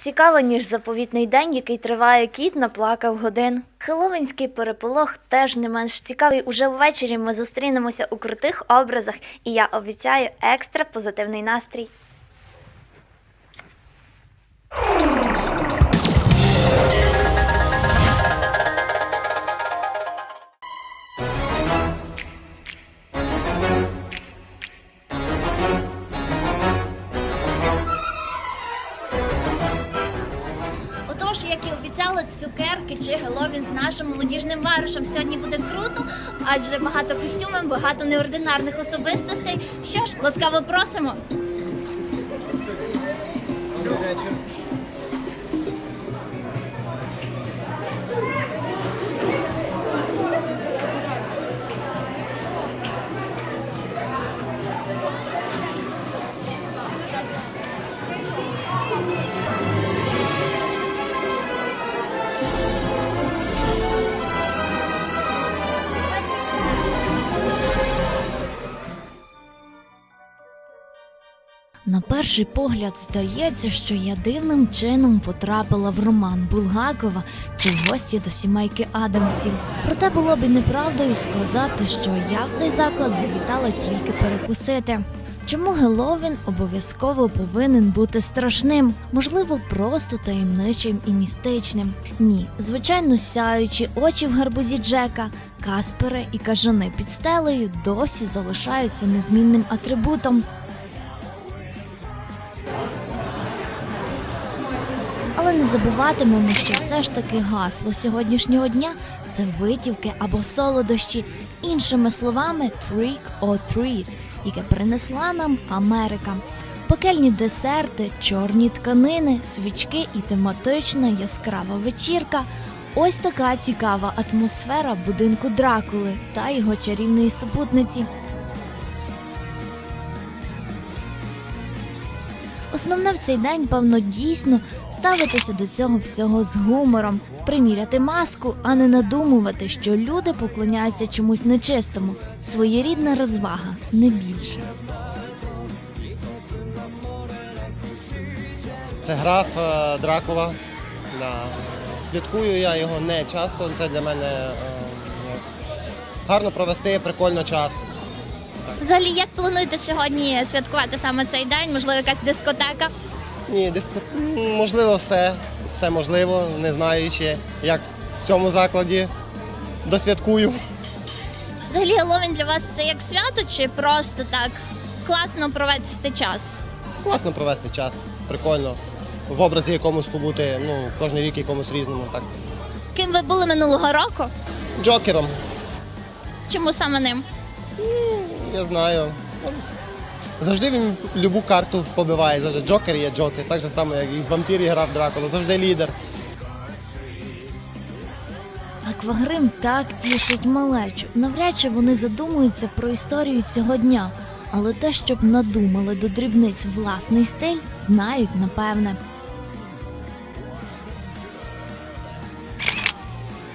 цікаво, ніж заповітний день, який триває кіт, наплакав годин. Хеловінський переполох теж не менш цікавий. Уже ввечері ми зустрінемося у крутих образах, і я обіцяю екстра позитивний настрій. Отож, і цукерки чи Геловін з нашим молодіжним варушем сьогодні буде круто, адже багато костюмів, багато неординарних особистостей. Що ж, ласкаво просимо. На перший погляд здається, що я дивним чином потрапила в роман Булгакова чи в гості до сімейки Адамсів. Проте було б і неправдою сказати, що я в цей заклад завітала тільки перекусити. Чому Геловін обов'язково повинен бути страшним, можливо, просто таємничим і містичним? Ні, звичайно, сяючі очі в гарбузі Джека, каспери і кажани під стелею досі залишаються незмінним атрибутом. Але не забуватимемо, що все ж таки гасло сьогоднішнього дня це витівки або солодощі, іншими словами, trick or treat, яке принесла нам Америка. Пекельні десерти, чорні тканини, свічки і тематична яскрава вечірка. Ось така цікава атмосфера будинку Дракули та його чарівної супутниці. Основне в цей день, певно, дійсно ставитися до цього всього з гумором, приміряти маску, а не надумувати, що люди поклоняються чомусь нечистому. Своєрідна розвага, не більше. Це граф е, Дракула. Святкую я його не часто. Це для мене е, гарно провести прикольно час. Взагалі, як плануєте сьогодні святкувати саме цей день? Можливо, якась дискотека? Ні, диско... можливо, все. Все можливо, не знаючи, як в цьому закладі досвяткую. Взагалі, Геловін для вас це як свято, чи просто так класно провести час? Класно провести час, прикольно. В образі якомусь побути, ну, кожен рік якомусь різному. Так. Ким ви були минулого року? Джокером, Чому саме ним? Я знаю. Завжди він любу карту побиває. Завжди Джокер є Джокер. Так же само, як і з вампірів грав Дракула. Завжди лідер. Аквагрим так тішить малечу. Навряд чи вони задумуються про історію цього дня, але те, щоб надумали до дрібниць власний стиль, знають напевне.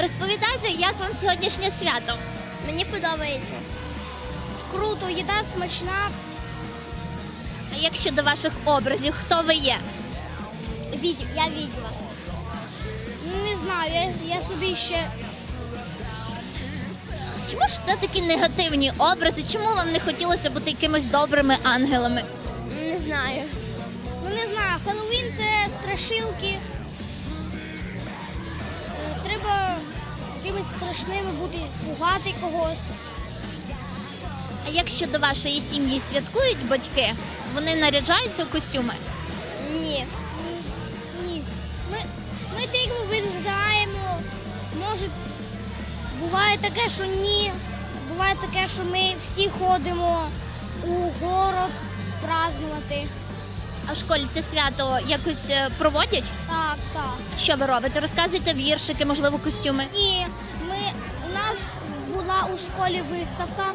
Розповідайте, як вам сьогоднішнє свято? Мені подобається. Круто, їда смачна. А як щодо ваших образів, хто ви є? Відь... Я відьма. Не знаю, я, я собі ще. Чому ж все-таки негативні образи? Чому вам не хотілося бути якимись добрими ангелами? Не знаю. Ну не знаю, Хеллоуін це страшилки. Е, Треба якимись страшними бути, пугати когось. А як щодо вашої сім'ї святкують батьки? Вони наряджаються у костюми? Ні. Ні. Ми, ми тикву вирізаємо. Може, буває таке, що ні. Буває таке, що ми всі ходимо у город празднувати. А в школі це свято якось е, проводять? Так, так. Що ви робите? Розказуєте віршики, можливо, костюми? І ми, у нас була у школі виставка.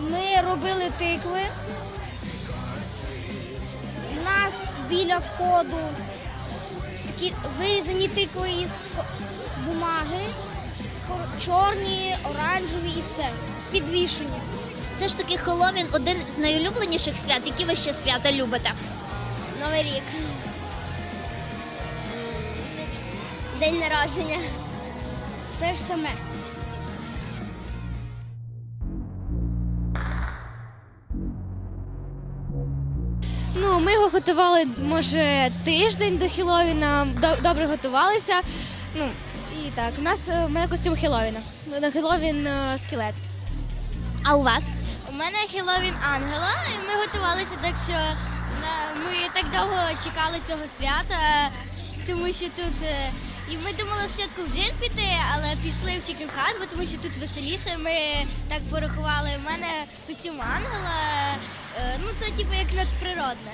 Ми робили тикви. У нас біля входу такі вирізані тикви із бумаги, чорні, оранжеві і все. Підвішені. Все ж таки, холовін – один з найулюбленіших свят, які ви ще свята любите. Новий рік. День народження. Те ж саме. Ну, ми його готували, може, тиждень до Хеллоуіна, до- добре готувалися. Ну, і так, у нас е, у мене костюм Хеллоуіна. На Хеллоуін е, скелет. А у вас? У мене Хеллоуін Ангела, і ми готувалися так, що е, ми так довго чекали цього свята, тому що тут. е, І ми думали спочатку в джин піти, але пішли в Chicken Hut, бо тому що тут веселіше. Ми так порахували. У мене костюм ангела. Е, Ну це типу як надприродне.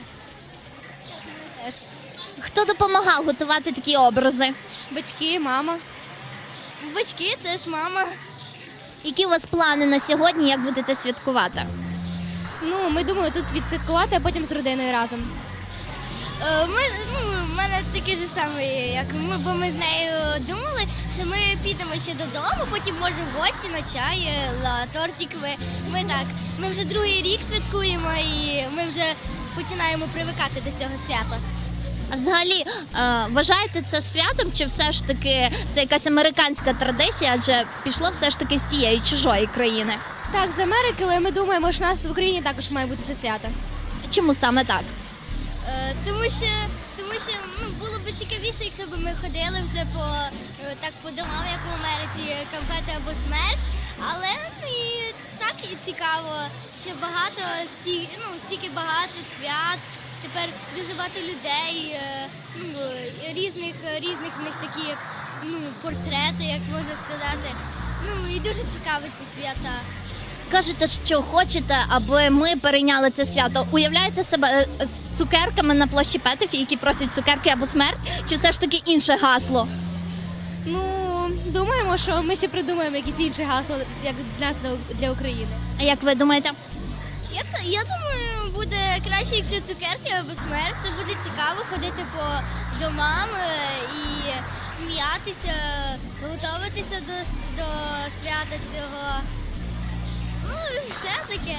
Теж. Хто допомагав готувати такі образи? Батьки, мама. Батьки теж мама. Які у вас плани на сьогодні, як будете святкувати? Ну, ми думали тут відсвяткувати, а потім з родиною разом. Е, Ми, ну, мене таке ж саме, як ми, бо ми з нею думали, що ми підемо ще додому, потім може в гості на чай, на тортик. Ми, ми так, ми вже другий рік святкуємо і ми вже починаємо привикати до цього свята. А взагалі е, вважаєте це святом, чи все ж таки це якась американська традиція, адже пішло все ж таки з тієї чужої країни? Так, з Америки, але ми думаємо, що у нас в Україні також має бути це свято. Чому саме так? Е, Тому що, тому що ну, було б цікавіше, якщо б ми ходили вже по е, так по домам, як в Америці, конфети або смерть. Але ну, і так і цікаво, що багато сті, ну, стільки багато свят. Тепер дуже багато людей, е, ну, різних різних в них такі, як ну, портрети, як можна сказати. Ну і дуже цікаво ці свята. Кажете, що хочете, аби ми перейняли це свято. Уявляєте себе е, з цукерками на площі Петефі, які просять цукерки або смерть, чи все ж таки інше гасло? Ну, думаємо, що ми ще придумаємо якісь інші гасла, як для нас для- для України. А як ви думаєте? Я, я думаю, буде краще, якщо цукерки або смерть. Це буде цікаво ходити по домам е, і сміятися, готуватися до, до свята цього. Ну, все таке.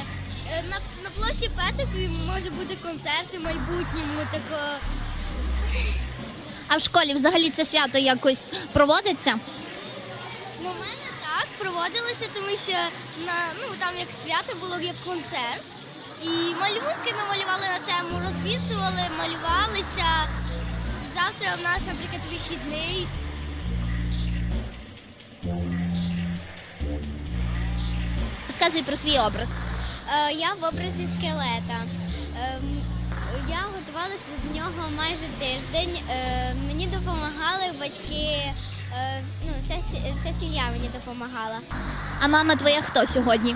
Е, На, на площі Петефі може бути концерти в майбутньому, тако. А в школі взагалі це свято якось проводиться? Ну, в мене так проводилося, тому що на ну там як свято було як концерт. І малюнки ми малювали на тему, розвішували, малювалися. Завтра в нас, наприклад, вихідний. Розказуй про свій образ. Е, я в образі скелета. Ем, я готувалася до нього майже тиждень. Е, мені допомагали батьки. е, ну, вся, вся сім'я мені допомагала. А мама твоя хто сьогодні?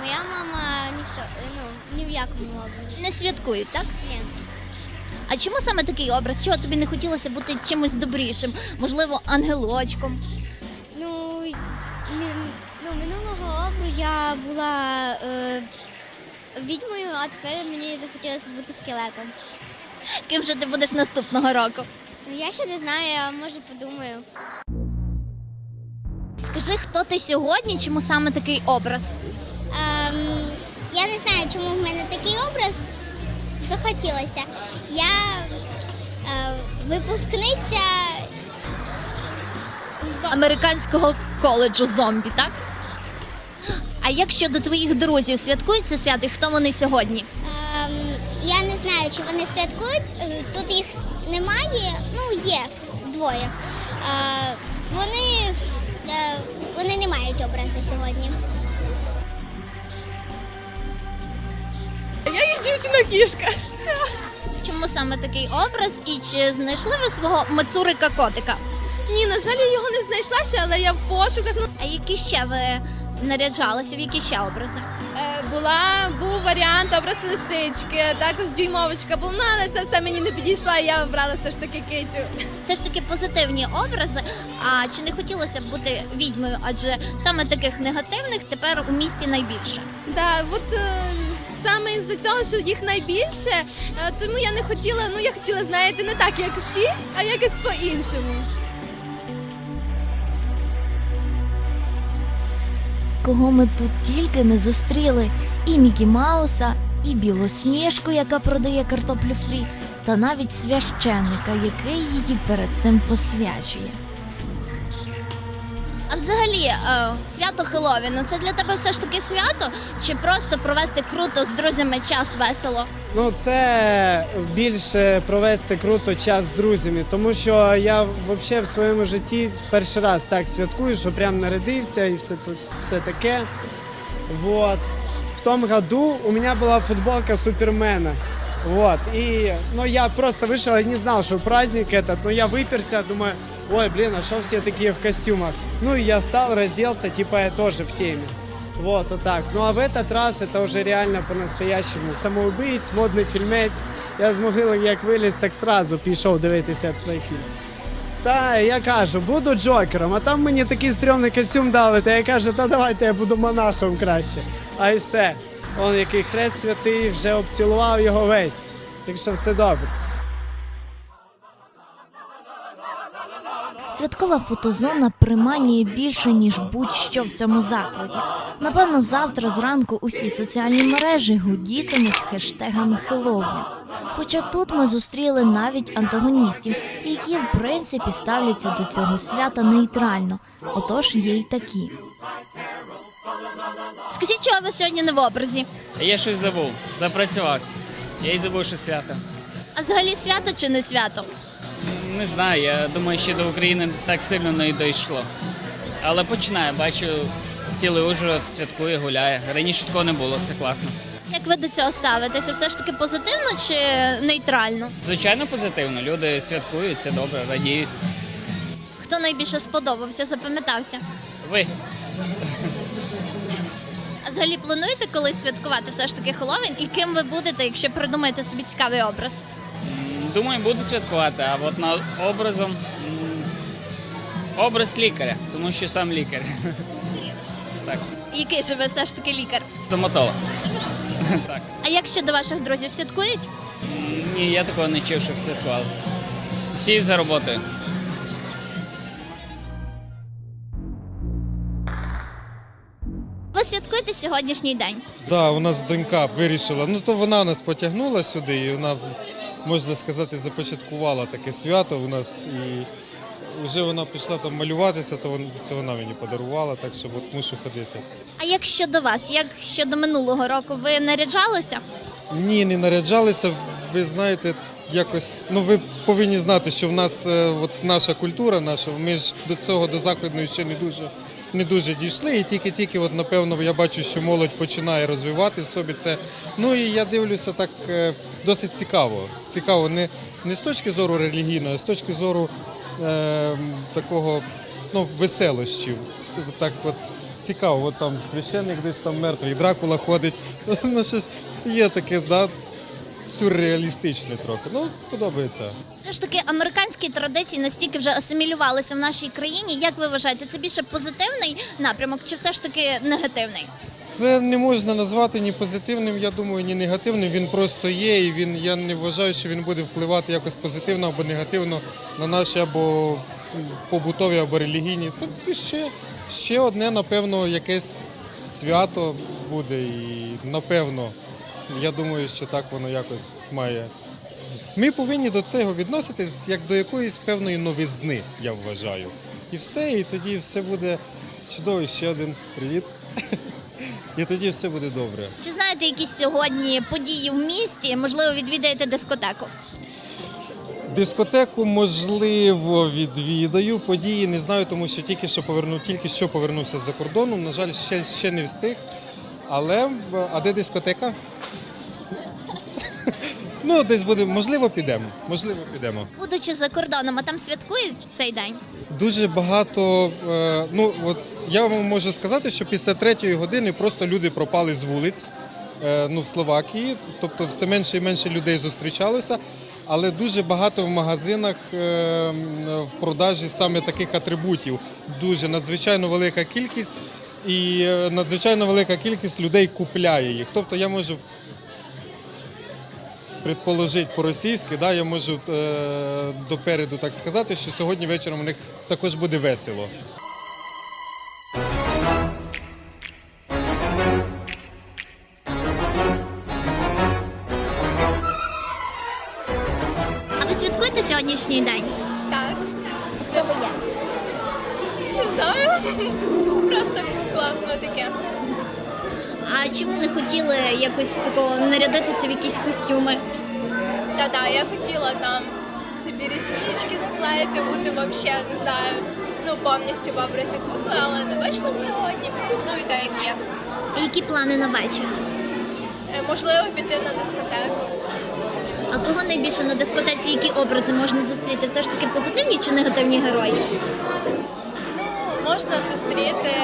Моя мама ніхто ну, ні в якому образі. Не святкують, так? Ні. А чому саме такий образ? Чого тобі не хотілося бути чимось добрішим? Можливо, ангелочком? Ну, ну минулого обру я була е, відьмою, а тепер мені захотілося бути скелетом. Ким же ти будеш наступного року? Ну, Я ще не знаю, я може подумаю. Скажи, хто ти сьогодні, чому саме такий образ? Ем, я не знаю, чому в мене такий образ захотілося. Я е, випускниця Американського коледжу зомбі, так? А як щодо твоїх друзів, святкують це свято і хто вони сьогодні? Ем, я не знаю, чи вони святкують. Е, Тут їх немає, ну є двоє. Е, вони, е, вони не мають образи сьогодні. Я є дівчина кішка. Чому саме такий образ і чи знайшли ви свого мацурика котика? Ні, на жаль, я його не знайшла ще, але я в пошуках. Ну, А які ще ви наряджалися? В які ще образи? е, була, був варіант образ лисички, також дюймовочка була, ну, але це все мені не підійшло, і я обрала все ж таки кицю. Це ж таки позитивні образи. А чи не хотілося б бути відьмою? Адже саме таких негативних тепер у місті найбільше. Да, от е, саме із-за цього, що їх найбільше, е, тому я не хотіла, ну я хотіла, знаєте, не так, як всі, а якось по-іншому. Кого ми тут тільки не зустріли: і Мікі Мауса, і Білосніжку, яка продає картоплю фрі, та навіть священника, який її перед цим посвячує. А взагалі, е, свято Хеллоуіну, це для тебе все ж таки свято, чи просто провести круто з друзями час весело? Ну, це більше провести круто час з друзями, тому що я взагалі в своєму житті перший раз так святкую, що прям нарядився і все це все таке. Вот. В том году у меня была футболка Супермена. Вот. И, ну, я просто вышел, я не знал, что праздник этот, но я выперся, думаю, ой, блин, а что все такие в костюмах? Ну, и я встал, разделся, типа я тоже в теме. Вот, вот так. Ну а в этот раз это уже реально по-настоящему. Самоубийць, модний фільмець. Я з могили як виліз, так сразу пішов дивитися цей фільм. Та я кажу, буду Джокером, а там мені такий стрьомний костюм дали, та я кажу, та давайте я буду монахом краще. А й все. Он який хрест святий, вже обцілував його весь. Так що все добре. Святкова фотозона приманює більше, ніж будь-що в цьому закладі. Напевно, завтра зранку усі соціальні мережі гудітимуть хештегами Хеллоуін. Хоча тут ми зустріли навіть антагоністів, які в принципі ставляться до цього свята нейтрально. Отож є й такі. Скажіть, чого ви сьогодні не в образі? Я щось забув, запрацювався. Я й забув, що свято. А взагалі свято чи не свято? Не знаю, я думаю, ще до України так сильно не дійшло. Але починаю, бачу, цілий Ужгород святкує, гуляє. Раніше такого не було, це класно. Як ви до цього ставитеся? Все ж таки позитивно чи нейтрально? Звичайно, позитивно. Люди святкують, це добре, радіють. Хто найбільше сподобався, запам'ятався? Ви А взагалі плануєте колись святкувати все ж таки Хеллоуін? І ким ви будете, якщо придумаєте собі цікавий образ? Думаю, буду святкувати, а от на образом образ лікаря, тому що сам лікар. Так, Який же ви все ж таки лікар? стоматолог. Так. А як щодо ваших друзів святкують? Ні, я такого не чув, щоб святкували. Всі за роботою. Ви святкуєте сьогоднішній день? Да, у нас донька вирішила. Ну то вона нас потягнула сюди, і вона, можна сказати, започаткувала таке свято у нас. І вже вона пішла там малюватися, то це вона мені подарувала, так що от мушу ходити. А як щодо вас? Як щодо минулого року? Ви наряджалися? Ні, не наряджалися. Ви знаєте, якось ну ви повинні знати, що в нас е, от наша культура, наша, ми ж до цього до західної ще не дуже. Не дуже дійшли, і тільки-тільки, от напевно, я бачу, що молодь починає розвивати собі це. Ну і я дивлюся так е, досить цікаво. Цікаво не, не з точки зору релігійної, а з точки зору е, такого ну, веселощів. Так от цікаво, от там священник десь там мертвий, Дракула ходить. Ну, щось є таке, да, сюрреалістичне трохи. Ну, подобається. Все ж таки, американські традиції настільки вже асимілювалися в нашій країні. Як ви вважаєте, це більше позитивний напрямок чи все ж таки негативний? Це не можна назвати ні позитивним, я думаю, ні негативним. Він просто є, і він я не вважаю, що він буде впливати якось позитивно або негативно на наші або побутові, або релігійні. Це ще, ще одне, напевно, якесь свято буде. І напевно, я думаю, що так воно якось має. Ми повинні до цього відноситись як до якоїсь певної новизни, я вважаю. І все, і тоді все буде чудово. Ще один привіт. І тоді все буде добре. Чи знаєте якісь сьогодні події в місті? Можливо, відвідаєте дискотеку? Дискотеку можливо відвідаю. Події не знаю, тому що тільки що повернув, тільки що повернувся з-за кордону. На жаль, ще, ще не встиг. Але а де дискотека? Ну, десь буде, можливо, підемо. Можливо, підемо. Будучи за кордоном, а там святкують цей день? Дуже багато. е, Ну от я вам можу сказати, що після третьої години просто люди пропали з вулиць. е, Ну, в Словакії, тобто все менше і менше людей зустрічалося, але дуже багато в магазинах е, в продажі саме таких атрибутів. Дуже надзвичайно велика кількість, і надзвичайно велика кількість людей купляє їх. Тобто я можу предположити по-російськи, да, я можу е, допереду так сказати, що сьогодні вечором у них також буде весело. А ви святкуєте сьогоднішній день? Так, Хто ви є? не знаю. Просто кукла, ну таке. А чому не хотіли якось такого нарядитися в якісь костюми? Та-да, я хотіла там собі ріснички наклеїти, бути взагалі, не знаю, ну повністю в образі кукли, але не вийшло сьогодні. Ну і так як є. А Які плани на вечір? Е, Можливо, піти на дискотеку. А кого найбільше на дискотеці, які образи можна зустріти? Все ж таки позитивні чи негативні герої? Ну, можна зустріти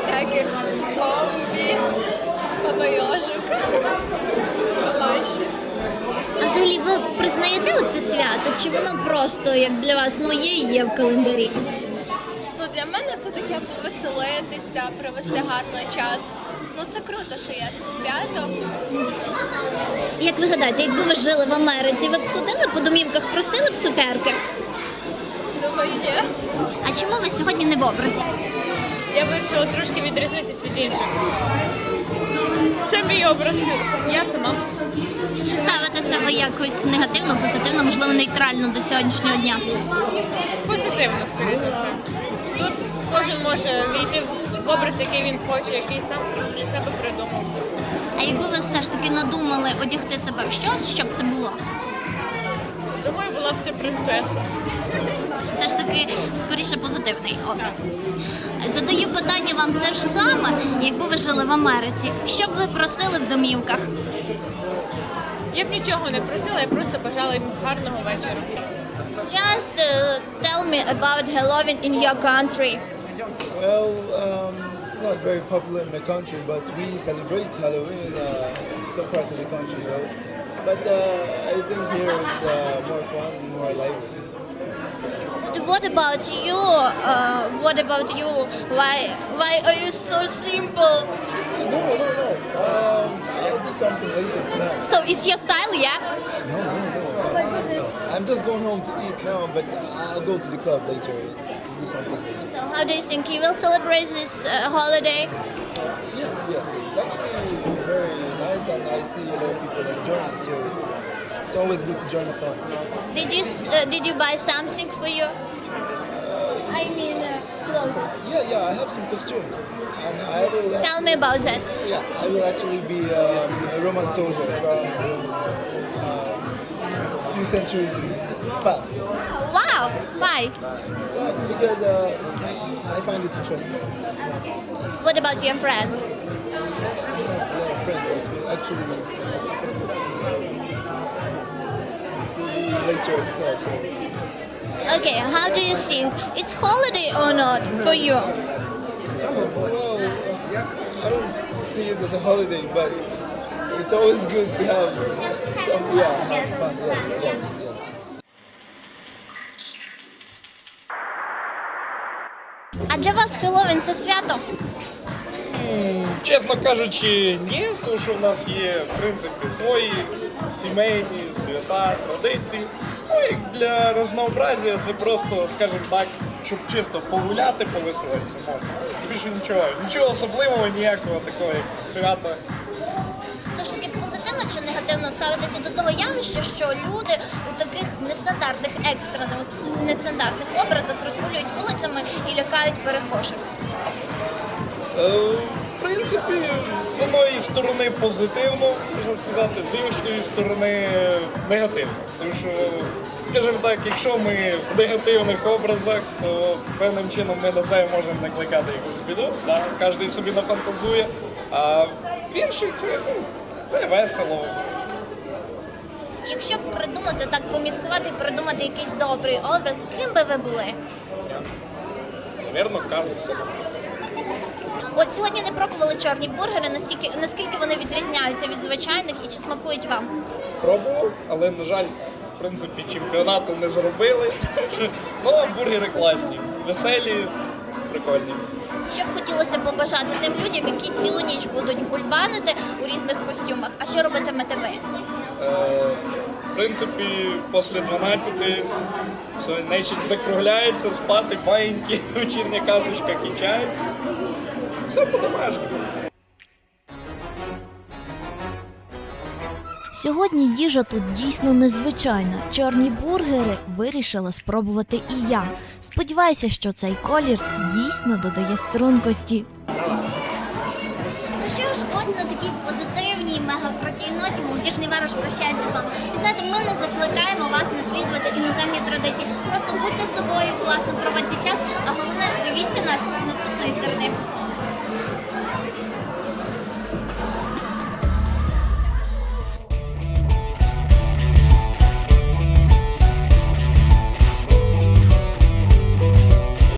всяких зомбі, бабайожок. А взагалі ви признаєте оце свято? Чи воно просто як для вас ну є і є в календарі? Ну, для мене це таке повеселитися, провести гарний час. Ну це круто, що є це свято. Як ви гадаєте, якби ви жили в Америці, ви б ходили по домівках, просили б цукерки? Думаю, ні. А чому ви сьогодні не в образі? Я вирішила трошки відрізнитися від інших. Це мій образ. Я сама. Чи ставитеся ви якось негативно, позитивно, можливо, нейтрально до сьогоднішнього дня? Позитивно, скоріше за все. Тут кожен може війти в образ, який він хоче, який сам для себе придумав. А якби ви все ж таки надумали одягти себе в щось, щоб це було? Думаю, була б це принцеса. Це ж таки скоріше позитивний образ. Задаю питання вам те ж саме, якби ви жили в Америці. Що б ви просили в домівках? Я б нічого не просила, я просто бажала їм гарного вечора. Just uh, tell me about Halloween in your country. Well, um, it's not very popular in my country, but we celebrate Halloween uh, in some parts of the country, though. But uh, I think here it's uh, more fun, more lively. But what about you? Uh, what about you? Why why are you so simple? No, no, no. Um, I'll do something later tonight. So it's your style, yeah? No, no, no. I'm just going home to eat now, but I'll go to the club later. Do something later. So how do you think you will celebrate this uh, holiday? Yes, yes. It's actually very nice, and I see a lot of people enjoying it, so it's, it's always good to join the fun. Did you s- uh, did you buy something for you? I mean uh. Yeah, yeah. I have some costumes, and I will. Tell me about that. Yeah, I will actually be um, a Roman soldier from um, a few centuries past. Wow, why? Because uh, I find it interesting. What about your friends? A lot of friends that will actually be later at the club. So Okay, how do you think it's holiday or not for you? well, uh, I don't see it as a holiday, but it's always good to have some yeah, have fun. Yes, yes, yes. А для вас Хеллоуін це свято? Чесно кажучи, ні, тому що в нас є в принципі свої сімейні свята, традиції. Ну і для разнообразія це просто, скажімо так, щоб чисто погуляти, повеселитися можна. Більше нічого, нічого особливого, ніякого такого як свята. Все ж таки позитивно чи негативно ставитися до того явища, що люди у таких нестандартних, екстрено нестандартних образах розгулюють вулицями і лякають перехожих. Е, принципі, з одної сторони позитивно, можна сказати, з іншої сторони негативно. Тому що, скажімо так, якщо ми в негативних образах, то певним чином ми на себе можемо накликати якусь біду, да? кожен собі нафантазує. А в інших це, ну, це весело. Якщо б придумати так, поміскувати придумати якийсь добрий образ, ким би ви були? Навірно, Карлсон. От сьогодні не пробували чорні бургери, настільки наскільки вони відрізняються від звичайних і чи смакують вам? Пробував, але, на жаль, в принципі, чемпіонату не зробили. Ну, а бургери класні, веселі, прикольні. Що б хотілося побажати тим людям, які цілу ніч будуть бульбанити у різних костюмах? А що робитимете ви? Е, В принципі, після 12 все, нечість закругляється, спати маленькі, вечірня казочка кінчається. Все по домашньому Сьогодні їжа тут дійсно незвичайна. Чорні бургери вирішила спробувати і я. Сподіваюся, що цей колір дійсно додає стрункості. Ну що ж, ось на такій позитивній мегапротійноті молодіжний варож прощається з вами. І знаєте, ми не закликаємо вас наслідувати іноземні традиції. Просто будьте собою, класно проводьте час, а головне дивіться наш наступний сердив.